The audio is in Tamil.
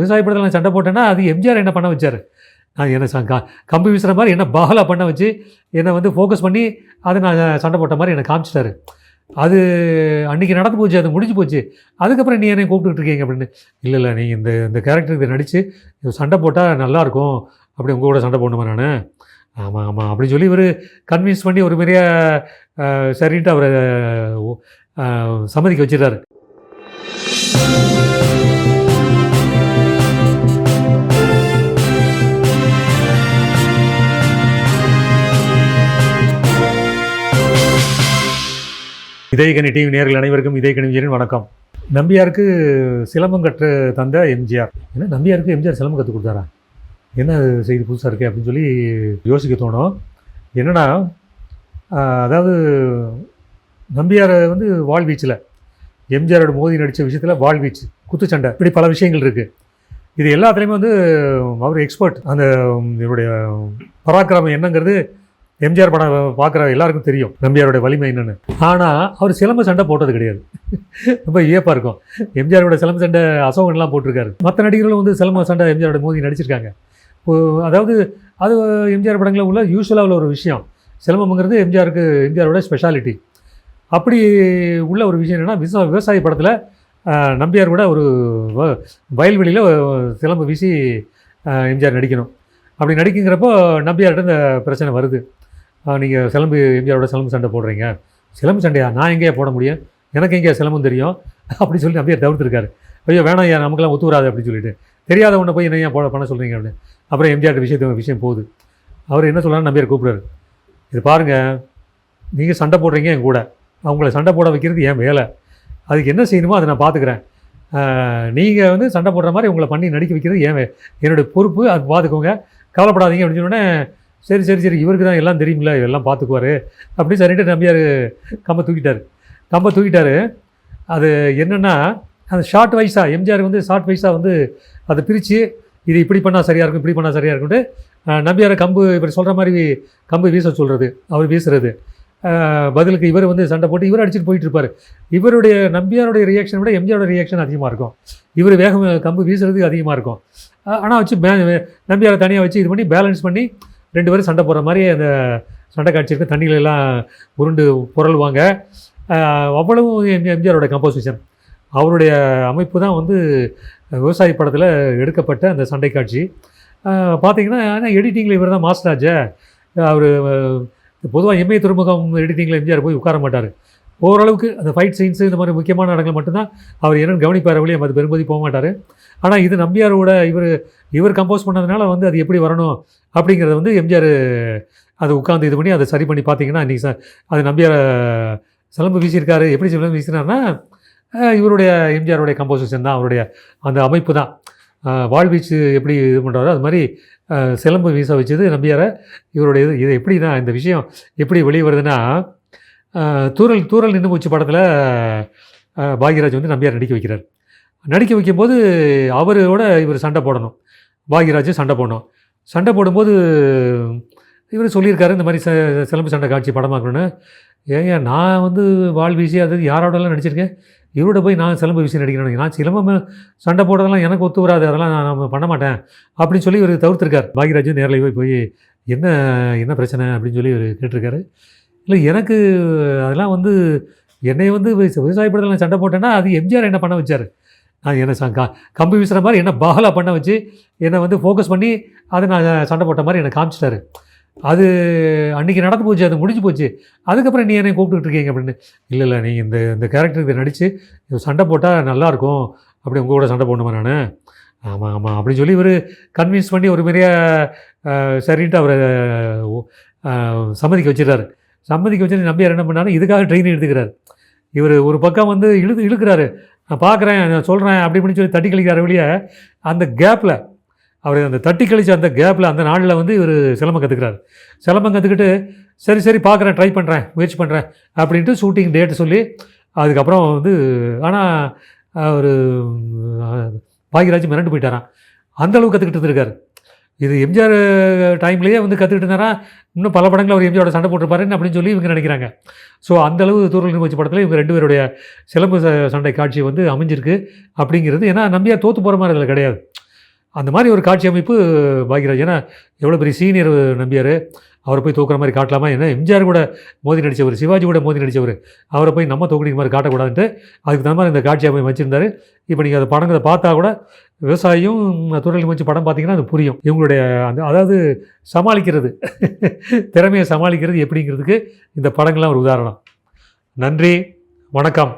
விவசாய படத்தில் நான் சண்டை போட்டேன்னா அது எம்ஜிஆர் என்ன பண்ண வச்சார்? நான் என்ன ச- க- கம்பு வீசுகிற மாதிரி என்ன பாகலா பண்ண வச்சு என்னை வந்து ஃபோக்கஸ் பண்ணி அதை நான் சண்டை போட்ட மாதிரி என்னை காமிச்சிட்டாரு. அது அன்றைக்கி நடந்து போச்சு அது முடிஞ்சு போச்சு. அதுக்கப்புறம் நீ என்னை கூப்பிட்டுட்டு இருக்கீங்க அப்படின்னு. இல்லை இல்லை நீங்கள் இந்த இந்த கேரக்டருக்கு நடித்து சண்டை போட்டால் நல்லாயிருக்கும் அப்படி உங்கள் கூட சண்டை போடணுமா நான்? ஆமாம் ஆமாம் அப்படின்னு சொல்லி இவர் கன்வின்ஸ் பண்ணி ஒரு பெரிய சரின்ட்டு அவரை சம்மதிக்க வச்சிட்டாரு இதயகனி டிவி நேர்கள் அனைவருக்கும் இதயகனி வணக்கம். நம்பியாருக்கு சிலம்பம் கற்று தந்த எம்ஜிஆர். ஏன்னா நம்பியாருக்கு எம்ஜிஆர் சிலம்பம் கற்றுக் கொடுத்தாரா? என்ன செய்தி புதுசாக இருக்கே அப்படின்னு சொல்லி யோசிக்க தோணும். என்னென்னா அதாவது நம்பியார் வந்து வாழ்வீச்சில் எம்ஜிஆரோட மோதி நடித்த விஷயத்தில் வாழ்வீச்சு குத்துச்சண்டை இப்படி பல விஷயங்கள் இருக்குது இது எல்லாத்துலேயுமே வந்து அவர் எக்ஸ்பர்ட் அந்த இவருடைய பராக்கிரமம் என்னங்கிறது எம்ஜிஆர் படம் பார்க்குற எல்லாருக்கும் தெரியும் நம்பியாரோட வலிமை என்னென்னு. ஆனால் அவர் சிலம்பு சண்டை போட்டது கிடையாது. ரொம்ப ஏப்பாக இருக்கும். எம்ஜிஆரோட சிலம்ப சண்டை அசோகன்லாம் போட்டிருக்காரு. மற்ற நடிகர்களும் வந்து சிலம்பு சண்டை எம்ஜிஆரோட மோதி நடிச்சிருக்காங்க. அதாவது அது எம்ஜிஆர் படங்களில் உள்ள யூஸ்வலாக உள்ள ஒரு விஷயம். சிலம்பம்ங்கிறது எம்ஜிஆருக்கு எம்ஜிஆரோட ஸ்பெஷாலிட்டி அப்படி உள்ள ஒரு விஷயம் என்னென்னா விவசாய விவசாய படத்தில் நம்பியார் கூட ஒரு வ- வயல்வெளியில் சிலம்பு வீசி எம்ஜிஆர் நடிக்கணும். அப்படி நடிக்குங்கிறப்போ நம்பியார்கிட்ட இந்த பிரச்சனை வருது. நீங்கள் சிலம்பு எம்ஜிஆரோட சிலம்பு சண்டை போடுறீங்க. சிலம்பு சண்டையா? நான் எங்கேயா போட முடியும்? எனக்கு எங்கேயா சிலம்பும் தெரியும்? அப்படி சொல்லி அப்படியே தவிர்த்துருக்காரு. ஐயோ வேணாம் ஐயா நமக்கெல்லாம் ஒத்து வராது அப்படின்னு சொல்லிட்டு. தெரியாத ஒன்று போய் என்ன ஏன் போட பண்ண சொல்கிறீங்க அப்படின்னு. அப்புறம் எம்ஜிஆர் விஷயத்து விஷயம் போகுது. அவர் என்ன சொல்கிறாரு நம்பியார் கூப்பிட்றாரு. இது பாருங்கள் நீங்கள் சண்டை போடுறீங்க என் கூட. அவங்கள சண்டை போட வைக்கிறது என் வேலை. அதுக்கு என்ன செய்யணுமோ அதை நான் பார்த்துக்கிறேன் நீங்கள் வந்து சண்டை போடுற மாதிரி உங்களை பண்ணி நடிக்க வைக்கிறது ஏன் என்னுடைய பொறுப்பு. அது பார்த்துக்கோங்க கவலைப்படாதீங்க அப்படின்னு சொன்னோடனே சரி சரி சரி இவருக்கு தான் எல்லாம் தெரியுமில்ல எல்லாம் பார்த்துக்குவாரு அப்படி சரின்ட்டு நம்பியார் கம்பை தூக்கிட்டார். கம்பை தூக்கிட்டார். அது என்னென்னா அந்த ஷார்ட் வைஸாக எம்ஜிஆர் வந்து ஷார்ட் வைஸாக வந்து அதை பிரித்து இது இப்படி பண்ணால் சரியாக இருக்கும் இப்படி பண்ணால் சரியாக இருக்கும்ட்டு அஹ், நம்பியாரை கம்பு இப்படி சொல்கிற மாதிரி கம்பு வீச சொல்கிறது அவர் வீசுறது. பதிலுக்கு இவர் வந்து சண்டை போட்டு இவர் அடிச்சுட்டு போயிட்டு இருப்பார் இவருடைய நம்பியாருடைய ரியாக்ஷனை விட எம்ஜிஆரோட ரியாக்ஷன் அதிகமாக இருக்கும். இவர் வேகம் கம்பு வீசுறது அதிகமாக இருக்கும். ஆனால் வச்சு நம்பியாரை தனியாக வச்சு இது பண்ணி பேலன்ஸ் பண்ணி ரெண்டு பேரும் சண்டை போடுற மாதிரி அந்த சண்டை காட்சி தண்ணியில எல்லாம் உருண்டு புரளுவாங்க. அவ்வளவு அவ்வளவும் எம்ஜிஆரோட கம்போசிஷன் அவருடைய அமைப்பு தான் வந்து விவசாய படத்தில் எடுக்கப்பட்ட அந்த சண்டை காட்சி. பார்த்தீங்கன்னா ஆனால் எடிட்டிங்கில் இவர் தான் மாஸ்டராஜே அவர் பொதுவாக எம்ஏ துறைமுகம் எடிட்டிங்கில் எம்ஜிஆர் போய் உட்கார மாட்டார். ஓரளவுக்கு அந்த ஃபைட் சீன்ஸு இந்த மாதிரி முக்கியமான இடங்கள் மட்டும்தான் அவர் என்னென்னு கவனிப்பார் வழியே அது பெரும்பதி போக மாட்டார். ஆனால் இது நம்பியாரோட இவர் இவர் கம்போஸ் பண்ணதுனால வந்து அது எப்படி வரணும் அப்படிங்கிறத வந்து எம்ஜிஆர் அதை உட்காந்து இது பண்ணி அதை சரி பண்ணி பார்த்தீங்கன்னா இன்றைக்கி ச அது நம்பியார் சிலம்பு வீசியிருக்காரு. எப்படி சிலம்பு வீசினார்னா இவருடைய எம்ஜிஆருடைய கம்போசிஷன் தான் அவருடைய அந்த அமைப்பு தான். அஹ், வாழ்வீச்சு எப்படி இது பண்ணுறாரோ அது மாதிரி சிலம்பு வீச வச்சது நம்பியாரை. இவருடைய இது இது எப்படின்னா இந்த விஷயம் எப்படி வெளியே வருதுன்னா தூரல் தூரல் நின்று போச்சு படத்தில் பாக்யராஜ் வந்து நம்பியார் நடிக்க வைக்கிறார். நடிக்க வைக்கும்போது அவரோட இவர் சண்டை போடணும். பாக்யராஜ் சண்டை போடணும். சண்டை போடும்போது இவர் சொல்லியிருக்காரு இந்த மாதிரி ச- சிலம்பு சண்டை காட்சி படமாக்கணும்னு ஏங்க நான் வந்து வாள் வீசி அது யாரோடலாம் நடிச்சிருக்கேன்? இவரோட போய் நான் சிலம்பு வீசி நடிக்கணும் நான் சிலம்பம் சண்டை போடுறதெல்லாம் எனக்கு ஒத்து வராது அதெல்லாம் நான் நம்ம பண்ண மாட்டேன். அப்படின்னு சொல்லி இவர் தவிர்த்துருக்கார். பாக்யராஜும் நேரில் போய் போய் என்ன என்ன பிரச்சனை? அப்படின்னு சொல்லி இவர் கேட்டிருக்காரு. இல்லை எனக்கு அதெல்லாம் வந்து என்னை வந்து விவச- விவசாய படத்தில் நான் சண்டை போட்டேன்னா அது எம்ஜிஆர் என்ன பண்ண வச்சார். நான் என்ன ச- க- கம்பு வீசுகிற மாதிரி என்ன பாகலா பண்ண வச்சு என்னை வந்து ஃபோக்கஸ் பண்ணி அதை நான் சண்டை போட்ட மாதிரி என்னை காமிச்சிட்டாரு. அது அன்றைக்கி நடந்து போச்சு அது முடிஞ்சு போச்சு. அதுக்கப்புறம் நீ என்னை கூப்பிட்டுக்கிட்டு இருக்கீங்க அப்படின்னு. இல்லை இல்லை நீ இந்த இந்த கேரக்டருக்கு நடித்து சண்டை போட்டால் நல்லாயிருக்கும் அப்படி உங்கள் கூட சண்டை போடணுமா நான்? ஆமாம் ஆமாம் அப்படின்னு சொல்லி இவர் கன்வின்ஸ் பண்ணி ஒரு பெரிய சரின்ட்டு அவரை சம்மதிக்க வச்சிடறாரு. சம்மதிக்க வச்சு நம்பியார் என்ன பண்ணாலும் இதுக்காக ட்ரெயின் எடுத்துக்கிறார். இவர் ஒரு பக்கம் வந்து இழுத்து இழுக்கிறாரு. நான் பார்க்குறேன் நான் சொல்கிறேன் அப்படி இப்படின்னு சொல்லி தட்டி கழிக்கிற வழியே அந்த கேப்பில் அவர் அந்த தட்டி கழிச்ச அந்த கேப்பில் அந்த நாளில் வந்து இவர் சிலம்பம் கற்றுக்கிறாரு சிலம்பம் கற்றுக்கிட்டு சரி சரி பார்க்குறேன் ட்ரை பண்ணுறேன் முயற்சி பண்ணுறேன் அப்படின்ட்டு ஷூட்டிங் டேட் சொல்லி அதுக்கப்புறம் வந்து ஆனால் அவர் பாக்யராஜ் மிரண்டு போயிட்டாரான் அந்தளவுக்கு கற்றுக்கிட்டு இருந்திருக்காரு. இது எம்ஜிஆர் டைம்லேயே வந்து கற்றுக்கிட்டு இருந்தாரா? இன்னும் பல படங்கள் அவர் எம்ஜிஆரோட சண்டை போட்டிருப்பாருன்னு அப்படின்னு சொல்லி இவங்க நினைக்கிறாங்க. ஸோ அந்தளவு தூரல் நிர்வகிச்ச படத்தில் இவங்க ரெண்டு பேருடைய சிலம்பு ச- சண்டை காட்சி வந்து அமைஞ்சிருக்கு அப்படிங்கிறது. ஏன்னா நம்பியார் தோற்று போகிற மாதிரி அதில் கிடையாது. அந்த மாதிரி ஒரு காட்சி அமைப்பு பாக்யராஜ். ஏன்னா எவ்வளோ பெரிய சீனியர் நம்பியார். அவரை போய் தூக்குற மாதிரி காட்டலாமா? என்ன எம்ஜிஆர் கூட மோதி நடித்தவர் சிவாஜி கூட மோதி நடித்தவர் அவரை போய் நம்ம தூக்கடிக்கிற மாதிரி காட்டக்கூடாதுன்ட்டு அதுக்கு தகுந்த மாதிரி இந்த காட்சியாக போய் வச்சுருந்தாரு. இப்போ நீங்கள் அந்த படங்களை பார்த்தா கூட விவசாயியும் துறையில் வச்சு படம் பார்த்தீங்கன்னா அது புரியும். இவங்களுடைய அந்த அதாவது சமாளிக்கிறது திறமையை சமாளிக்கிறது எப்படிங்கிறதுக்கு இந்த படங்கள்லாம் ஒரு உதாரணம். நன்றி வணக்கம்.